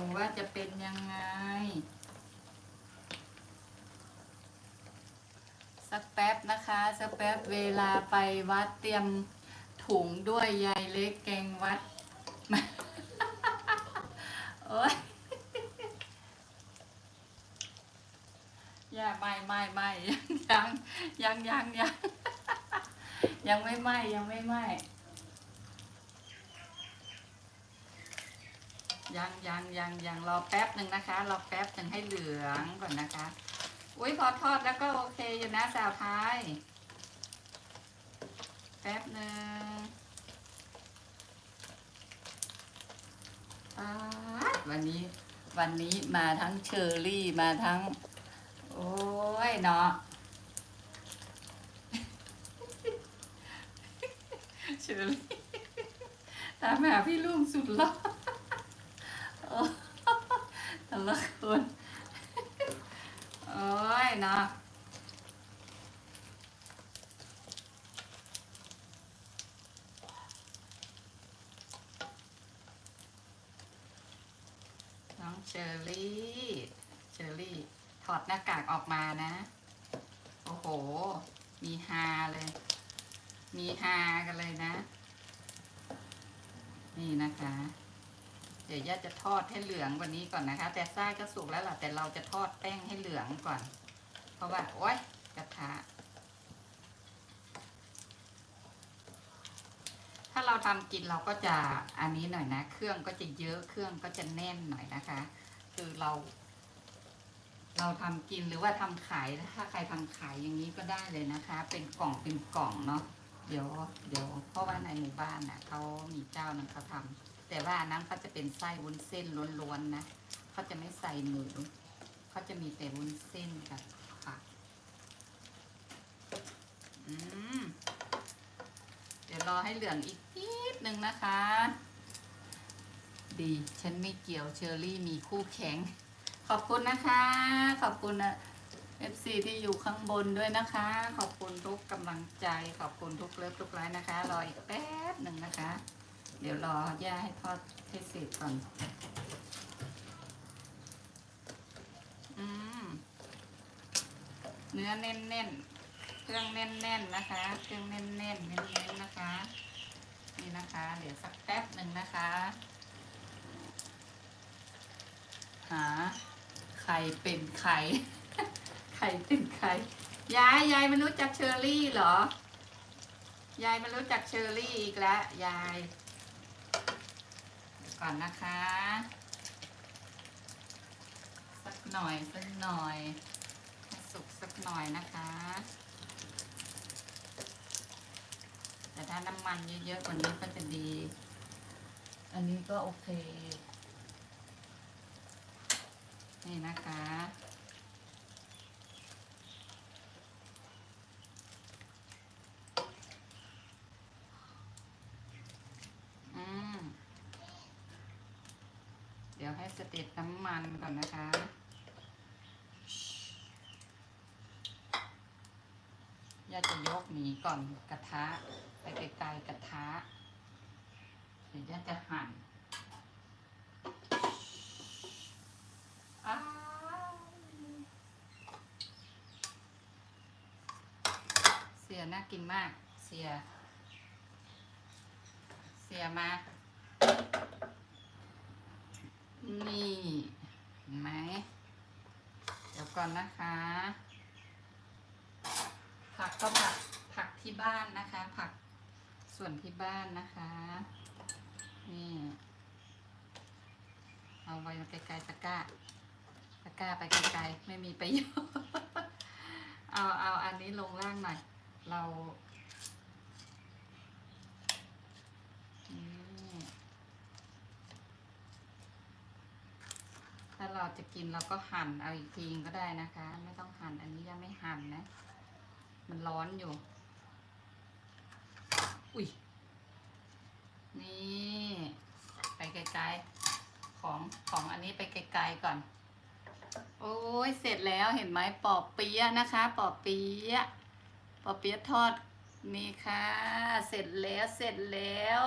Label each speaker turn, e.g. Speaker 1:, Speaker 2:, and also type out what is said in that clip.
Speaker 1: ูว่าจะเป็นยังไง สักแป๊บนะคะ สักแป๊บเวลาไปวัดเตรียมถุงด้วยยายเล็กแกงวัดโอ๊ยอย่าไม่ไม่ไม่ยังยังยังยังยังไม่ไหมยังไม่ไหม ยังยังยังยังรอแป๊บหนึ่งนะคะ รอแป๊บหนึ่งให้เหลืองก่อนนะคะ อุ้ยพอทอดแล้วก็โอเคอยู่นะสาวไทยแป๊บหนึ่งวันนี้วันนี้มาทั้งเชอร์รี่มาทั้ง โอ้ยเนาะเชอร์รี่ตามหาพี่ลุงสุดหล่อ ละคนโอ้ยเนาะน้องเชอรี่ เชอรี่ ถอดหน้ากากออกมานะ โอ้โห มีฮาเลย มีฮากันเลยนะ นี่นะคะ เดี๋ยวย่าจะทอดให้เหลืองว่านี้ก่อนนะคะ แต่ไส้ก็สุกแล้วล่ะแต่เราจะทอดแป้งให้เหลืองก่อน เพราะว่าโอ๊ยกระทะถ้าเราทำกินเราก็จะอันนี้หน่อยนะ เครื่องก็จะเยอะเครื่องก็จะแน่นหน่อยนะคะ คือเรา เราทำกินหรือว่าทำขายถ้าใครทำขายอย่างนี้ก็ได้เลยนะคะ เป็นกล่องเป็นกล่องเนาะเดี๋ยว เดี๋ยวเพราะว่าในหมู่บ้านน่ะเขามีเจ้านั้นเขาทำ แต่ว่าอันนั้นเขาจะเป็นไส้วุ้นเส้นล้วนๆนะเขาจะไม่ใส่หมูเขาจะมีแต่วุ้นเส้นกับผักอืมเดี๋ยวรอให้เหลืองอีกนิดนึงนะคะ ดี ฉันไม่เกี่ยวเชอรี่มีคู่แข่งขอบคุณนะคะ ขอบคุณนะ FC ที่อยู่ข้างบนด้วยนะคะ ขอบคุณทุกกำลังใจ ขอบคุณทุกเลิฟทุกไลน์นะคะ รออีกแป๊บหนึ่งนะคะ เดี๋ยวรอย่าให้ทอดให้เสร็จก่อน อืม เนื้อแน่นๆเครื่องแน่นๆน,นะคะ เครื่องแน่นๆเน้นๆน,นะคะ นี่นะคะ เดี๋ยวสักแป๊บหนึ่งนะคะ หาใครเป็นใครใครเป็นใครยายยายไม่รู้จักเชอรี่เหรอ ยายไม่รู้จักเชอรี่อีกแล้วยาย ก่อนนะคะ สักหน่อยสักหน่อยให้สุกสักหน่อยนะคะ แต่ถ้าน้ำมันเยอะๆกว่านี้ก็จะดี อันนี้ก็โอเค นี่นะคะ อืม เดี๋ยวให้ สเต็ปน้ำมันก่อนนะคะ ย่าจะยกหนีก่อนกระทะ ไปไกลๆกระทะ เดี๋ยวย่าจะหั่นเสียน่ากินมาก เสีย เสียมา นี่เห็นไหมเดี๋ยวก่อนนะคะ ผักก็ผักผักที่บ้านนะคะ ผักส่วนที่บ้านนะคะ นี่ เอาไว้ไกลๆตะกร้าตะกร้าไปไกลๆไม่มีประโยชน์เอาเอาอันนี้ลงล่างหน่อย เรานี่ถ้า เราจะกินเราก็หั่นเอาอีกทีก็ได้นะคะ ไม่ต้องหั่นอันนี้ยังไม่หั่นนะ มันร้อนอยู่ อุ้ยนี่ไปไกลๆของของอันนี้ไปไกลๆก่อน โอ้ยเสร็จแล้วเห็นไหมปอบเปี๊ยะนะคะปอบเปี๊ยะปอบเปี๊ยะทอดนี่ค่ะ เสร็จแล้วเสร็จแล้ว